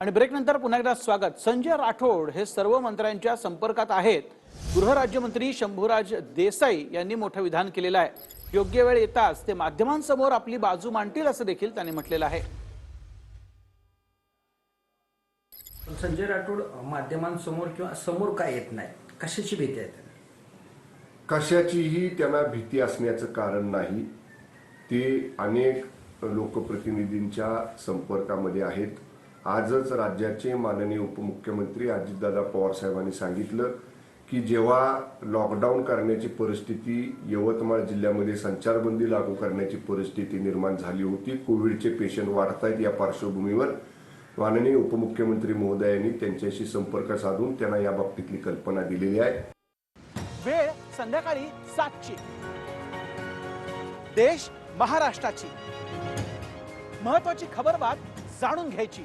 आणि ब्रेक नंतर पुन्हा एकदा स्वागत. संजय राठोड हे सर्व मंत्र्यांच्या संपर्कात आहेत. गृहराज्यमंत्री शंभूराज देसाई यांनी मोठं विधान केलेलं आहे. योग्य वेळ येताच ते माध्यमांसमोर आपली बाजू मांडतील असं देखील त्यांनी म्हटलेलं आहे. संजय राठोड माध्यमांसमोर किंवा समोर काय येत नाही? कशाची भीती आहे त्यांना? कशाचीही त्यांना भीती असण्याचं कारण नाही. ते अनेक लोकप्रतिनिधींच्या संपर्कामध्ये आहेत. आजच राज्याचे माननीय उपमुख्यमंत्री अजितदादा पवार साहेबांनी सांगितलं की जेव्हा लॉकडाऊन करण्याची परिस्थिती यवतमाळ जिल्ह्यामध्ये संचारबंदी लागू करण्याची परिस्थिती निर्माण झाली होती कोविडचे पेशंट वाढत आहेत या पार्श्वभूमीवर माननीय उपमुख्यमंत्री महोदयांनी त्यांच्याशी संपर्क साधून त्यांना या बाबतीतली कल्पना दिलेली आहे. वेळ संध्याकाळी सातची. देश महाराष्ट्राची. महत्वाची खबरबात जाणून घ्यायची.